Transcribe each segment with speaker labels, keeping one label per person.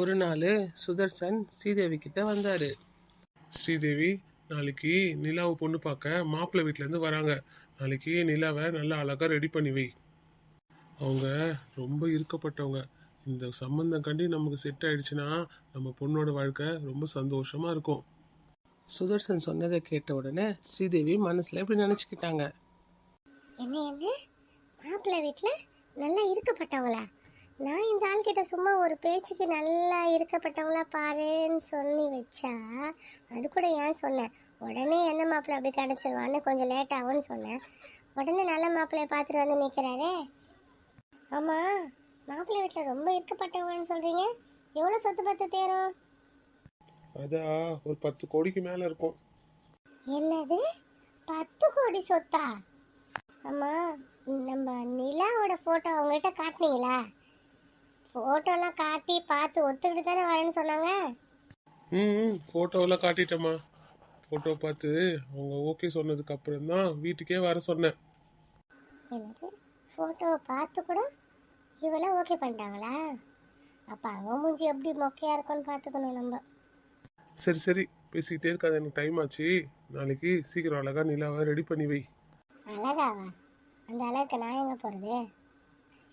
Speaker 1: ஒரு நாள் சுதர்சன் ஸ்ரீதேவி கிட்ட வந்தாரு.
Speaker 2: ஸ்ரீதேவி நாளைக்கு நிலாவை பொண்ணு பார்க்க மாப்பிள்ளை வீட்டிலேருந்து வராங்க. நாளைக்கு நிலாவை நல்லா அழகாக ரெடி பண்ணி வை. அவங்க ரொம்ப இருக்கப்பட்டவங்க. இந்த சம்பந்தம் கண்டி நமக்கு செட் ஆயிடுச்சுன்னா நம்ம பொண்ணோட வாழ்க்கை ரொம்ப சந்தோஷமா இருக்கும்.
Speaker 1: சுதர்சன் சொன்னதை கேட்ட உடனே ஸ்ரீதேவி மனசுல இப்படி நினைச்சுக்கிட்டாங்க.
Speaker 3: என்ன என்ன மாப்பிள்ளை வீட்டில் நல்லா இருக்கப்பட்டவங்களா? நான் இந்த ஆள்கிட்ட சும்மா ஒரு பேச்சுக்கு நல்லா இருக்கப்பட்டவங்களா பாருன்னு சொல்லி வச்சா அது கூட ஏன் சொன்னேன்? உடனே எந்த மாப்பிள்ளை அப்படி கிடச்சிருவான்னு கொஞ்சம் லேட் ஆகும்னு சொன்னேன். உடனே நல்ல மாப்பிள்ளைய பார்த்துட்டு வந்து நிற்கிறாரே ஆமாம் மாப்பிள்ளை வீட்டில் ரொம்ப இருக்கப்பட்டவங்கன்னு சொல்கிறீங்க எவ்வளோ சொத்து பத்து தேரும்?
Speaker 2: அதான் ஒரு பத்து கோடிக்கு மேலே இருக்கும்.
Speaker 3: என்னது? பத்து கோடி சொத்தா? அம்மா நம்ம நிலாவோட ஃபோட்டோ அவங்ககிட்ட காட்டினீங்களா? ஃபோட்டோலாம் காட்டி பார்த்து ஒத்துக்கிட்டு தானே வரேன்னு சொன்னாங்க.
Speaker 2: ம் ஃபோட்டோவெல்லாம் காட்டிட்டேம்மா. ஃபோட்டோ பார்த்து அவங்க ஓகே சொன்னதுக்கு அப்புறம் தான் வீட்டுக்கே வர சொன்னேன்.
Speaker 3: என்னது? ஃபோட்டோவை பார்த்து கூட இவெல்லாம் ஓகே பண்ணிட்டாங்களா? அப்போ அவன் மூஞ்சி எப்படி மொக்கையா இருக்கும்னு பார்த்துக்கணும் நம்ம.
Speaker 2: சரி சரி பேசிக்கிட்டே இருக்காது எனக்கு டைம் ஆச்சு. நாளைக்கு சீக்கிரம் அழகா நிலாவை ரெடி பண்ணி வை.
Speaker 3: அழகாவா? அந்த அளவுக்கு நான் எங்கே போகிறது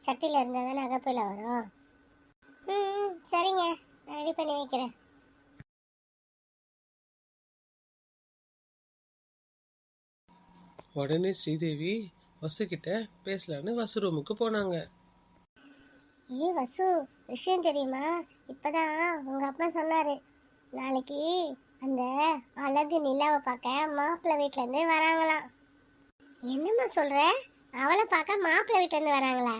Speaker 3: சட்டியில் இருந்தால் தானே அகப்பையில் வரும். ம் சரிங்க. நான் ரெடி பண்ணி வைக்கிறேன்.
Speaker 1: உடனே ஸ்ரீதேவி வசு கிட்ட பேசலான்னு வசு ரூமுக்கு போனாங்க.
Speaker 3: ஏ வசு விஷயம் தெரியுமா? இப்பதான் உங்க அப்பா சொன்னாரு. நாளைக்கு அந்த அழகு நிலாவை பார்க்க மாப்பிள்ளை வீட்ல இருந்து வராங்களாம். என்னம்மா சொல்ற? அவளை பார்க்க மாப்பிள்ளை வீட்ல இருந்து வராங்களா?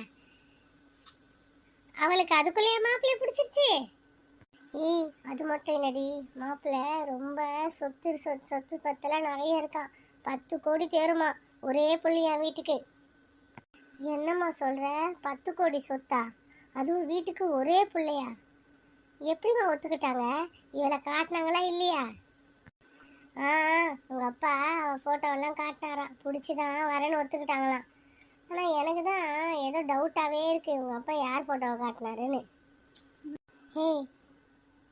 Speaker 3: அவளுக்கு அதுக்குள்ளேயே மாப்பிள்ளை பிடிச்சிருச்சு. ஏய் அது மட்டும் இல்லடி. மாப்பிள்ளை ரொம்ப சொத்து சொத்து சொத்து பத்தெல்லாம் நிறைய இருக்கான் பத்து கோடி தேருமா ஒரே புள்ளி என் வீட்டுக்கு. என்னம்மா சொல்கிற பத்து கோடி சொத்தா? அதுவும் வீட்டுக்கு ஒரே பிள்ளையா? எப்படிம்மா ஒத்துக்கிட்டாங்க? இவளை காட்டினாங்களா இல்லையா? ஆ உங்கள் அப்பா அவள் ஃபோட்டோவெல்லாம் காட்டினாராம் பிடிச்சிதான் வரேன்னு ஒத்துக்கிட்டாங்களாம். ஆனால் எனக்கு தான் ஏதோ டவுட்டாகவே இருக்குது உங்கள் அப்பா யார் ஃபோட்டோவை காட்டினாருன்னு. ஹே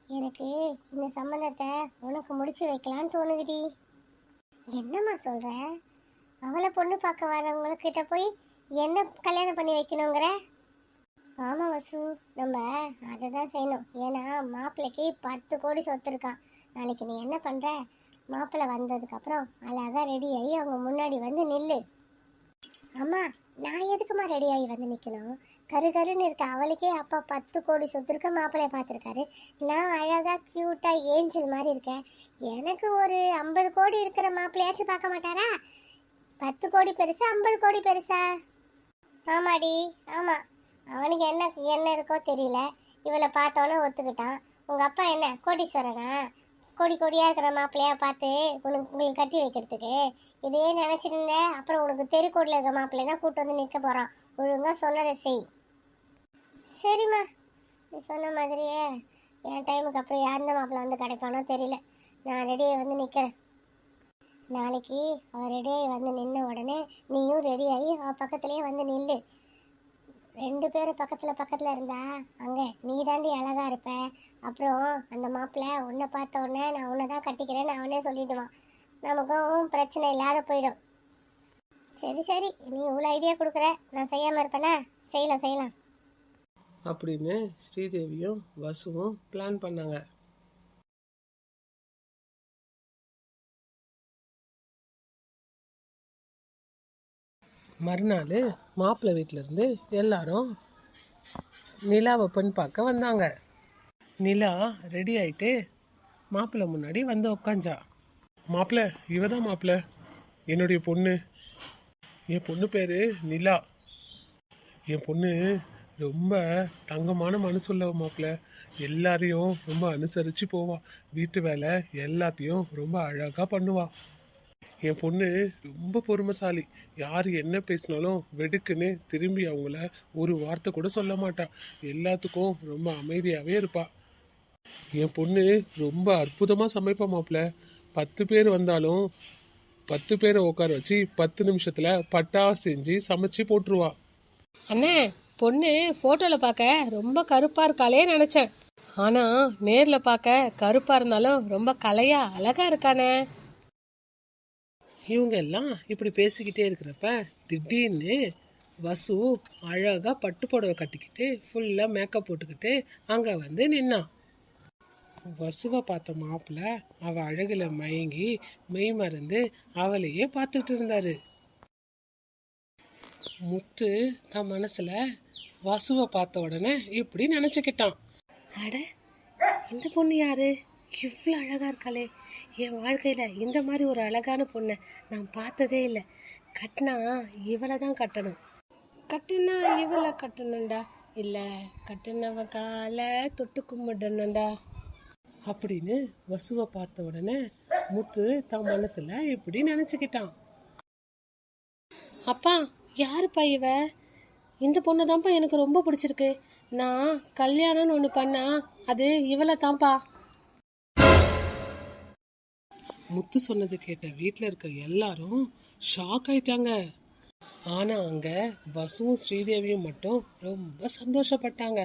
Speaker 3: எனக்கு இந்த சம்மந்தத்தை உனக்கு முடிச்சு வைக்கலான்னு தோணுதுடி. என்னம்மா சொல்கிற அவளை பொண்ணு பார்க்க வரவங்கக்கிட்ட போய் என்ன கல்யாணம் பண்ணி வைக்கணுங்கிற? ஆமாம் வசு. நம்ம அதை தான் செய்யணும். ஏன்னா மாப்பிள்ளைக்கு பத்து கோடி சொத்து இருக்கான் நாளைக்கு நீ என்ன பண்ணுற மாப்பிள்ளை வந்ததுக்கப்புறம் அழகாக ரெடி ஆகி அவங்க முன்னாடி வந்து நில்லு. அம்மா நான் எதுக்குமா ரெடி ஆகி வந்து நிற்கணும் கரு கருன்னு இருக்க அவளுக்கே அப்பா பத்து கோடி சொத்து இருக்க மாப்பிள்ளைய பார்த்துருக்காரு. நான் அழகாக க்யூட்டாக ஏஞ்சல் மாதிரி இருக்கேன். எனக்கு ஒரு ஐம்பது கோடி இருக்கிற மாப்பிள்ளையாச்சும் பார்க்க மாட்டாரா? பத்து கோடி பெருசா ஐம்பது கோடி பெருசா? ஆமாடி ஆமாம் அவனுக்கு என்ன என்ன இருக்கோ தெரியல. இவளை பார்த்தோன்னே ஒத்துக்கிட்டான். உங்கள் அப்பா என்ன கோடீஸ்வரனா? கோடி கோடியாக இருக்கிற மாப்பிள்ளையா பார்த்து உனக்கு உங்களுக்கு கட்டி வைக்கிறதுக்கு. இதே நினச்சிருந்த. அப்புறம் உனக்கு தெருக்கோடியில் இருக்கிற மாப்பிள்ளை தான் கூட்டு வந்து நிற்க போகிறான் ஒழுங்காக சொன்னதை செய். சரிம்மா. நீ சொன்ன மாதிரியே என் டைமுக்கு அப்புறம் யார் இந்த மாப்பிள்ளை வந்து கிடைப்பானோ தெரியல. நான் ரெடியாக வந்து நிற்கிறேன் நாளைக்கு அவர் ரெடியாகி வந்து நின்ன உடனே நீயும் ரெடியாகி அவள் பக்கத்துலேயே வந்து நில்லு. ரெண்டு பேரும் பக்கத்தில் பக்கத்தில் இருந்தா அங்கே நீ தாண்டி அழகா இருப்ப. அப்புறம் அந்த மாப்பிள்ளை உன்னை பார்த்த உடனே நான் உன்னை தான் கட்டிக்கிறேன்னு அவனே சொல்லிடுவான். நமக்கும் பிரச்சனை இல்லாத போயிடும். சரி சரி. நீ இவ்வளோ ஐடியா கொடுக்குற. நான் செய்யாமல் இருப்பேனா? செய்யலாம் செய்யலாம்.
Speaker 1: அப்படின்னு ஸ்ரீதேவியும் வசுவும் பிளான் பண்ணாங்க. மறுநாள் மாப்பிள்ளை வீட்டிலேருந்து எல்லாரும் நிலாவை பெண் பார்க்க வந்தாங்க. நிலா ரெடி ஆயிட்டு மாப்பிள்ளை முன்னாடி வந்து உக்காஞ்சா.
Speaker 2: மாப்பிள்ளை இவ தான் மாப்பிள்ளை? என்னுடைய பொண்ணு. என் பொண்ணு பேர் நிலா. என் பொண்ணு ரொம்ப தங்கமான மனசுள்ள மாப்பிள்ளை. எல்லாரையும் ரொம்ப அனுசரித்து போவாள் வீட்டு வேலை எல்லாத்தையும் ரொம்ப அழகாக பண்ணுவாள் என் பொண்ணு ரொம்ப பொறுமைசாலி. யார் என்ன பேசினாலும் வெடுக்குன்னு திரும்பி அவங்கள ஒரு வார்த்தை கூட சொல்ல மாட்டா. எல்லாத்துக்கும் ரொம்ப அமைதியாகவே இருப்பா. என் பொண்ணு ரொம்ப அற்புதமாக சமைப்பா மாப்பிள்ள பத்து பேர் வந்தாலும் பத்து பேரை உட்கார வச்சு பத்து நிமிஷத்தில் பட்டா செஞ்சு சமைச்சு போட்டுருவா.
Speaker 4: அண்ணே பொண்ணு ஃபோட்டோவில் பார்க்க ரொம்ப கருப்பாக இருக்காளே நினச்சேன்.
Speaker 1: ஆனால் நேரில் பார்க்க கருப்பாக இருந்தாலும் ரொம்ப கலையாக அழகா இருக்கானே. இவங்க எல்லாம் இப்படி பேசிக்கிட்டே இருக்கிறப்ப திடீர்னு வசு அழகாக பட்டு புடவை கட்டிக்கிட்டு ஃபுல்லாக மேக்கப் போட்டுக்கிட்டு அங்கே வந்து நின்னான் வசுவை பார்த்த மாப்பிள்ள அவள் அழகில் மயங்கி மெய் மறந்து அவளையே பார்த்துட்டு இருந்தாரு. முத்து தன் மனசில் வசுவை பார்த்த உடனே இப்படி நினச்சிக்கிட்டான். அட இந்த பொண்ணு யாரு? இவ்வளோ அழகாக இருக்காளே. என் வாழ்க்கையில இந்த மாதிரி ஒரு அழகான பொண்ணை நான் பார்த்ததே இல்லை. கட்டினா இவளை தான் கட்டணும். கட்டினா இவளை கட்டணும்டா. இல்லை கட்டினவ காலை தொட்டு கும்பிடணும்டா. அப்படின்னு வசுவை பார்த்த உடனே முத்து தன் மனசுல இப்படி நினச்சிக்கிட்டான். அப்பா யாருப்பா இவ? இந்த பொண்ணு தான்ப்பா எனக்கு ரொம்ப பிடிச்சிருக்கு. நான் கல்யாணம்னு ஒன்று பண்ணா அது இவளை தான்ப்பா முத்து சொன்னது கேட்ட வீட்டில் இருக்க எல்லாரும் ஷாக் ஆயிட்டாங்க. ஆனா அங்க வசுவும் ஸ்ரீதேவியும் மட்டும் ரொம்ப சந்தோஷப்பட்டாங்க.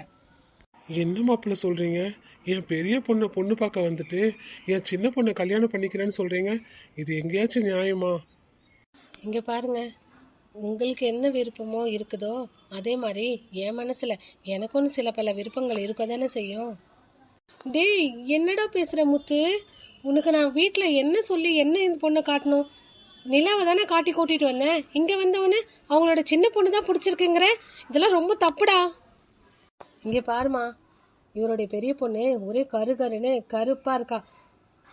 Speaker 2: என்ன மாப்பிள்ள சொல்றீங்க? என் பெரிய பொண்ணை பொண்ணு பார்க்க வந்துட்டு என் சின்ன பொண்ணை கல்யாணம் பண்ணிக்கிறேன்னு சொல்றீங்க? இது எங்கேயாச்சும் நியாயமா?
Speaker 1: இங்க பாருங்க. உங்களுக்கு என்ன விருப்பமோ இருக்குதோ அதே மாதிரி என் மனசுல எனக்குன்னு சில பல விருப்பங்கள் இருக்க தானே செய்யும். டேய் என்னடா பேசுற முத்து? உனக்கு நான் வீட்டில் என்ன சொல்லி என்ன இந்த பொண்ணை காட்டணும்? நிலாவை தானே காட்டி கூட்டிகிட்டு வந்தேன். இங்கே வந்தவொடனே அவங்களோட சின்ன பொண்ணு தான் பிடிச்சிருக்குங்கிற? இதெல்லாம் ரொம்ப தப்புடா. இங்கே பாருமா இவருடைய பெரிய பொண்ணு ஒரே கரு கருன்னு கருப்பாக இருக்கா.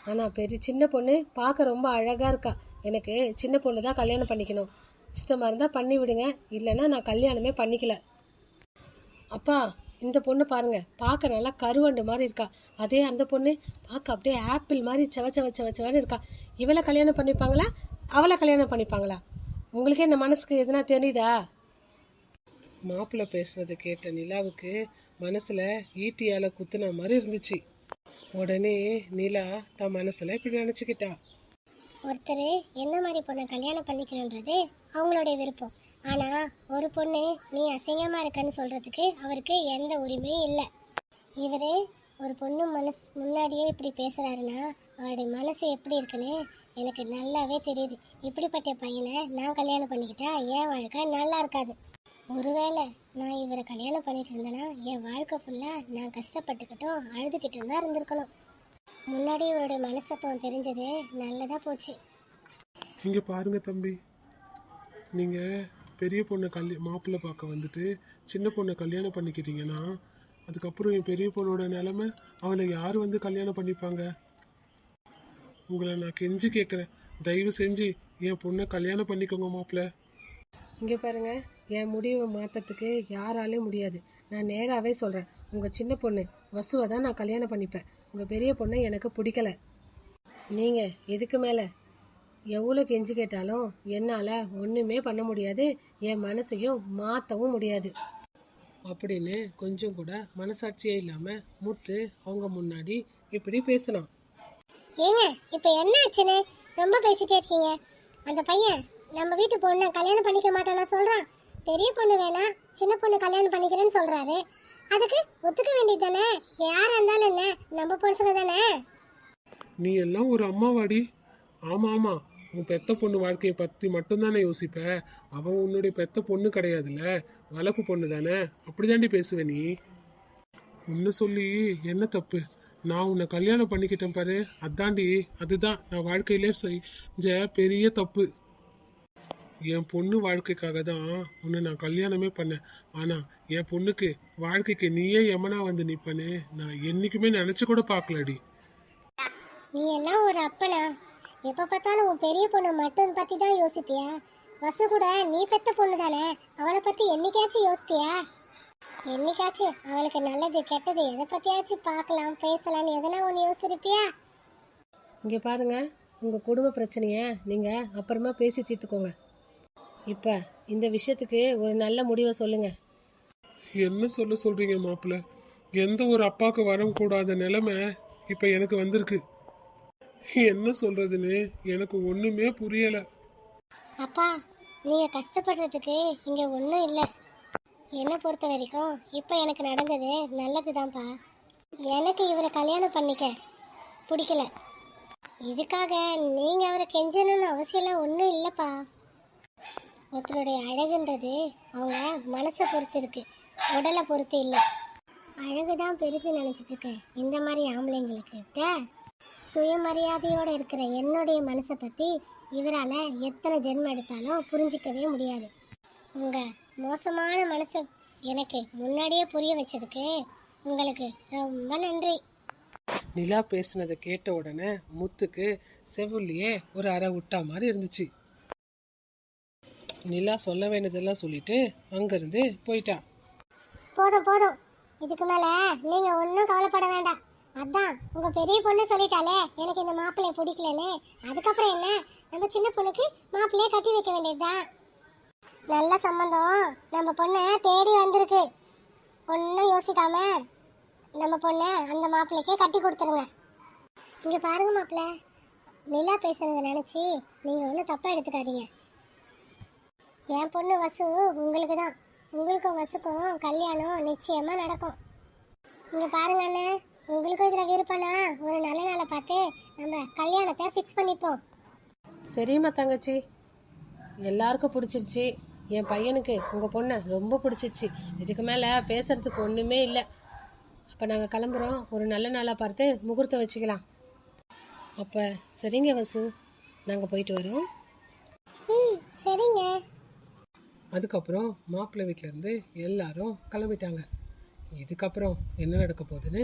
Speaker 1: ஆனால் பெரிய சின்ன பொண்ணு பார்க்க ரொம்ப அழகாக இருக்கா. எனக்கு சின்ன பொண்ணு தான் கல்யாணம் பண்ணிக்கணும். இஷ்டமாக இருந்தால் பண்ணி விடுங்க. இல்லைன்னா நான் கல்யாணமே பண்ணிக்கல. அப்பா இந்த பொண்ணு பாருங்க. பார்க்க நல்லா கருவண்டு மாதிரி இருக்கா. அதே அந்த பொண்ணு பார்க்க அப்படியே ஆப்பிள் மாதிரி செவ செவ செவ செவன்னு இருக்கா. இவளை கல்யாணம் பண்ணிப்பாங்களா? அவளை கல்யாணம் பண்ணிப்பாங்களா? உங்களுக்கே இந்த மனசுக்கு எதுனா தெரியுதா? மாப்பிள்ளை பேசுனதை கேட்ட நிலாவுக்கு மனசுல ஈட்டியால குத்துன மாதிரி இருந்துச்சு. உடனே நிலா தன் மனசுல இப்படி நினைச்சுக்கிட்டா.
Speaker 3: ஒருத்தர் எந்த மாதிரி பொண்ணை கல்யாணம் பண்ணிக்கணுன்றது அவங்களுடைய விருப்பம். ஆனா ஒரு பொண்ணு நீ அசிங்கமா இருக்கன்னு சொல்றதுக்கு அவருக்கு எந்த உரிமையும் இல்லை. இவரு ஒரு பொண்ணு மனசு முன்னாடியே இப்படி பேசுறாருன்னா அவருடைய மனசு எப்படி இருக்குன்னு எனக்கு நல்லாவே தெரியுது. இப்படிப்பட்ட பையனை நான் கல்யாணம் பண்ணிக்கிட்டா என் வாழ்க்கை நல்லா இருக்காது. ஒருவேளை நான் இவரை கல்யாணம் பண்ணிட்டு இருந்தேன்னா என் வாழ்க்கை ஃபுல்லாக நான் கஷ்டப்பட்டுக்கிட்டும் அழுதுகிட்டும் தான் இருந்திருக்கணும். முன்னாடி இவருடைய மனசத்துவம் தெரிஞ்சது நல்லதாக போச்சு.
Speaker 2: இங்கே பாருங்க தம்பி. நீங்கள் பெரிய பொண்ணை கல்ய மாப்பிள்ளை பார்க்க வந்துட்டு சின்ன பொண்ணை கல்யாணம் பண்ணிக்கிட்டீங்கன்னா அதுக்கப்புறம் என் பெரிய பொண்ணோட நிலமை அவளை யார் வந்து கல்யாணம் பண்ணிப்பாங்க? உங்களை நான் கெஞ்சி கேட்குறேன் தயவு செஞ்சு என் பொண்ணை கல்யாணம் பண்ணிக்கோங்க மாப்பிள்ளை.
Speaker 1: இங்கே பாருங்க என் முடிவை மாற்றத்துக்கு யாராலையும் முடியாது. நான் நேராகவே சொல்கிறேன் உங்கள் சின்ன பொண்ணு வசுவை தான் நான் கல்யாணம் பண்ணிப்பேன். உங்கள் பெரிய பொண்ணை எனக்கு பிடிக்கல. நீங்கள் இதுக்கு மேலே எவ்வளோ கெஞ்சி கேட்டாலும் என்னால் ஒன்றுமே பண்ண முடியாது என் மனசையும் மாற்றவும் முடியாது. அப்படின்னு கொஞ்சம் கூட மனசாட்சியே இல்லாமல் முத்து அவங்க முன்னாடி இப்படி பேசினான்.
Speaker 3: ஏங்க இப்போ என்ன ஆச்சுன்னு ரொம்ப பேசிட்டே இருக்கீங்க. அந்த பையன் நம்ம வீட்டு பொண்ணை கல்யாணம் பண்ணிக்க மாட்டானா சொல்றான். பெரிய பொண்ணு வேணா சின்ன பொண்ணு கல்யாணம் பண்ணிக்கிறேன்னு சொல்றாரு. அதுக்கு ஒத்துக்க வேண்டியது தானே யாரா இருந்தாலும் என்ன? நம்ம பொண்ணுங்க தானே?
Speaker 2: நீ எல்லாம் ஒரு அம்மாவாடி. ஆமா ஆமா. உன் பெத்த பொண்ணு வாழ்க்கையை பற்றி மட்டும்தானே யோசிப்ப? அவன் உன்னுடைய பெத்த பொண்ணு கிடையாதுல்ல? வளர்ப்பு பொண்ணு தானே? அப்படிதாண்டி பேசுவ நீ. ஒன்று சொல்லி என்ன தப்பு? நான் உன்னை கல்யாணம் பண்ணிக்கிட்டேன் பாரு. அதாண்டி அதுதான். நான் வாழ்க்கையிலே செஞ்ச பெரிய தப்பு. என் பொண்ணு வாழ்க்கைக்காக தான் உன்னை நான் கல்யாணமே பண்ணேன். ஆனால் என் பொண்ணுக்கு வாழ்க்கைக்கு நீயே எமனா வந்து நிற்பனு நான் என்னைக்குமே நினச்சி கூட பார்க்கலடி.
Speaker 3: நீ எல்லாம் ஒரு அப்பனா? எப்ப பார்த்தாலும் உன் பெரிய பொண்ணை மட்டும் பத்தி தான் யோசிப்பியா? வசு கூட நீ பெத்த பொண்ணு தானே? அவளை பத்தி என்னைக்காச்சும் யோசித்தியா? என்னைக்காச்சும் அவளுக்கு நல்லது கெட்டது எதை பத்தியாச்சும் பார்க்கலாம் பேசலாம்னு எதனா ஒன்று யோசிச்சிருப்பியா?
Speaker 1: இங்கே பாருங்க உங்கள் குடும்ப பிரச்சனையை நீங்கள் அப்புறமா பேசி தீர்த்துக்கோங்க. இப்போ இந்த விஷயத்துக்கு ஒரு நல்ல முடிவை சொல்லுங்கள்
Speaker 2: என்ன சொல்ல சொல்றீங்க மாப்பிள்ள? எந்த ஒரு அப்பாவுக்கு வரக்கூடாத நிலைமை இப்ப எனக்கு வந்திருக்கு. என்ன சொல்றதுன்னு எனக்கு ஒண்ணுமே புரியல.
Speaker 3: அப்பா நீங்க கஷ்டப்படுறதுக்கு இங்க ஒன்றும் இல்லை. என்னை பொறுத்த வரைக்கும் இப்போ எனக்கு நடந்தது நல்லதுதான்ப்பா. எனக்கு இவரை கல்யாணம் பண்ணிக்க பிடிக்கல. இதுக்காக நீங்கள் அவரை கெஞ்சணும்னு அவசியம்லாம் ஒன்றும் இல்லைப்பா. ஒருத்தருடைய அழகுன்றது அவங்க மனசை பொறுத்து இருக்கு உடலை பொறுத்து இல்லை. அழகு தான் பெருசு நினச்சிட்டு இருக்கேன் இந்த மாதிரி ஆம்பளைங்களுக்கு. சுயமரியாதையோட இருக்கிற என்னுடைய மனசை பற்றி இவரால் எத்தனை ஜென்மம் எடுத்தாலும் புரிஞ்சிக்கவே முடியாது. உங்கள் மோசமான மனசை எனக்கு முன்னாடியே புரிய வச்சதுக்கு உங்களுக்கு ரொம்ப நன்றி.
Speaker 2: நிலா பேசுனதை கேட்ட உடனே முத்துக்கு செவுள்ளியே ஒரு அறை விட்டா மாதிரி இருந்துச்சு. நிலா சொல்ல வேண்டியதெல்லாம் சொல்லிட்டு அங்கிருந்து போயிட்டா.
Speaker 3: போதும் போதும். இதுக்கு மேலே நீங்கள் ஒன்றும் கவலைப்பட வேண்டாம். அதான் உங்கள் பெரிய பொண்ணு சொல்லிட்டாலே எனக்கு இந்த மாப்பிள்ளைய பிடிக்கலன்னு. அதுக்கப்புறம் என்ன? நம்ம சின்ன பொண்ணுக்கு மாப்பிள்ளைய கட்டி வைக்க வேண்டியதுதான். நல்ல சம்மந்தம் நம்ம பொண்ணை தேடி வந்திருக்கு. ஒன்றும் யோசிக்காம நம்ம பொண்ணை அந்த மாப்பிள்ளைக்கே கட்டி கொடுத்துருங்க. இங்கே பாருங்க மாப்பிள்ள. நிலா பேசுனதை நினச்சி நீங்கள் ஒன்றும் தப்பாக எடுத்துக்காதீங்க. என் பொண்ணு வசு உங்களுக்கு தான். உங்களுக்கும் வசுக்கும் கல்யாணம் நிச்சயமாக நடக்கும். இங்கே பாருங்க அண்ணே. உங்களுக்கும் இதில் விருப்பம்னா ஒரு நல்ல நாளை பார்த்து நம்ம கல்யாணத்தை ஃபிக்ஸ் பண்ணிப்போம்.
Speaker 1: சரிம்மா தங்கச்சி. எல்லாருக்கும் பிடிச்சிருச்சு. என் பையனுக்கு உங்கள் பொண்ணை ரொம்ப பிடிச்சிருச்சு. இதுக்கு மேலே பேசுறதுக்கு ஒன்றுமே இல்லை. அப்போ நாங்கள் கிளம்புறோம். ஒரு நல்ல நாளாக பார்த்து முகூர்த்தம் வச்சுக்கலாம். அப்போ சரிங்க வசு. நாங்கள் போயிட்டு வரோம்.
Speaker 3: ம் சரிங்க.
Speaker 2: அதுக்கப்புறம் மாப்பிள்ளை வீட்ல இருந்து எல்லாரும் கிளம்பிட்டாங்க. இதுக்கப்புறம் என்ன நடக்க போகுதுன்னு